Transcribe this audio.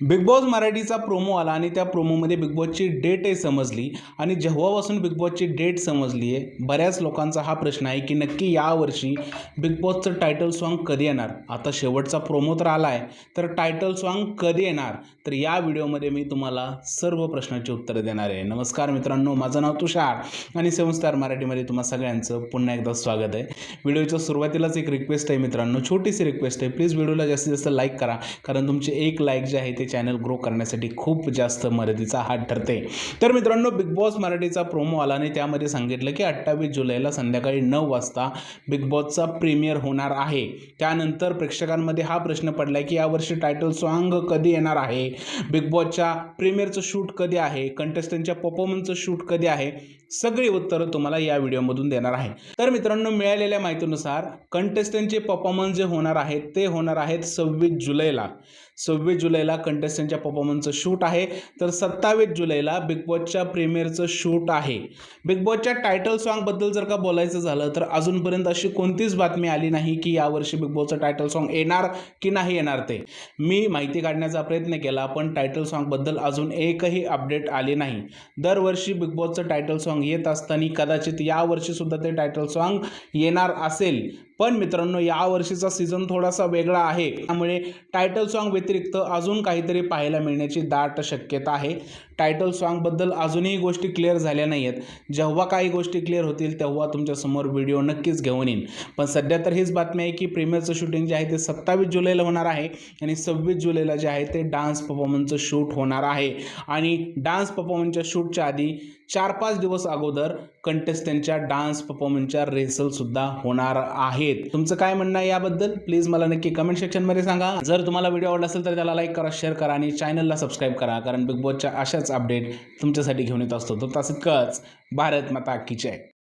Big boss मराठीचा promo आला आणि त्या प्रोमोमध्ये बिग बॉसची डेटही समजली आणि जेव्हापासून बिग बॉसची डेट समजली आहे बऱ्याच लोकांचा हा प्रश्न आहे की नक्की यावर्षी बिग बॉसचं टायटल सॉन्ग कधी येणार? आता शेवटचा प्रोमो तर आला आहे तर टायटल सॉन्ग कधी येणार? तर या व्हिडिओमध्ये मी तुम्हाला सर्व प्रश्नाची उत्तरं देणार आहे. नमस्कार मित्रांनो माझं नाव तुषार आणि सेवन स्टार मराठीमध्ये तुम्हा सगळ्यांचं पुन्हा एकदा स्वागत आहे. व्हिडिओच्या सुरुवातीलाच एक रिक्वेस्ट आहे मित्रांनो छोटीशी रिक्वेस्ट आहे. प्लीज व्हिडिओला जास्तीत जास्त लाईक करा कारण तुमचे एक लाईक जे आहे ते चॅनल ग्रो करण्यासाठी खूप जास्त मदतीचा हात ठरते तर मित्रांनो बिग बॉस मराठीचा प्रोमो आला आणि त्यामध्ये सांगितलं की अठ्ठावीस जुलैला संध्याकाळी नऊ वाजता बिग बॉसचा प्रीमियर होणार आहे. त्यानंतर प्रेक्षकांमध्ये हा प्रश्न पडला की यावर्षी टायटल सॉन्ग कधी येणार आहे? बिग बॉसच्या प्रीमियरचं शूट कधी आहे? कंटेस्टंटच्या परफॉर्मन्सचं शूट कधी आहे? सगळी उत्तरं तुम्हाला या व्हिडिओमधून देणार आहे. तर मित्रांनो मिळालेल्या माहितीनुसार कंटेस्टंटचे परफॉर्मन्स जे होणार आहेत ते होणार आहेत सव्वीस जुलैला. सव्वीस जुलैला कंटेस्टंटच्या परफॉर्मन्सचं शूट आहे. तर सत्तावीस जुलैला बिग बॉसच्या प्रीमियरचं शूट आहे. बिग बॉसच्या टायटल सॉन्गबद्दल जर का बोलायचं झालं तर अजूनपर्यंत अशी कोणतीच बातमी आली नाही की यावर्षी बिग बॉसचं टायटल सॉन्ग येणार की नाही येणार ते. मी माहिती काढण्याचा प्रयत्न केला पण टायटल सॉन्गबद्दल अजून एकही अपडेट आली नाही. दरवर्षी बिग बॉसचं टायटल सॉन्ग येत असताना कदाचित यावर्षीसुद्धा ते टायटल सॉन्ग येणार असेल. पण मित्रांनो यावर्षीचा सीझन थोडासा वेगळा आहे. त्यामुळे टायटल सॉन्ग व्यतिरिक्त अजून काहीतरी पाहायला मिळण्याची दाट शक्यता आहे. टायटल सॉन्गबद्दल अजूनही गोष्टी क्लिअर झाल्या नाही आहेत जेव्हा काही गोष्टी क्लिअर होतील तेव्हा तुमच्यासमोर व्हिडिओ नक्कीच घेऊन येईन. पण सध्या तर हीच बातमी आहे की प्रीमियरचं शूटिंग जे आहे ते सत्तावीस जुलैला होणार आहे आणि सव्वीस जुलैला जे आहे ते डान्स परफॉर्मन्सचं शूट होणार आहे. आणि डान्स परफॉर्मन्सच्या शूटच्या आधी चार पाच दिवस अगोदर कंटेस्टंटच्या डान्स परफॉर्मन्सच्या रिहर्सलसुद्धा होणार आहेत. तुमचं काय म्हणणं आहे याबद्दल? प्लीज मला नक्की कमेंट सेक्शनमध्ये सांगा. जर तुम्हाला व्हिडिओ आवडला असेल तर त्याला लाईक करा शेअर करा आणि चॅनलला सबस्क्राईब करा. कारण बिग बॉसच्या अशाच अपडेट तुमच्यासाठी घेऊन येत असतो. तर तसंच भारत माता की जय.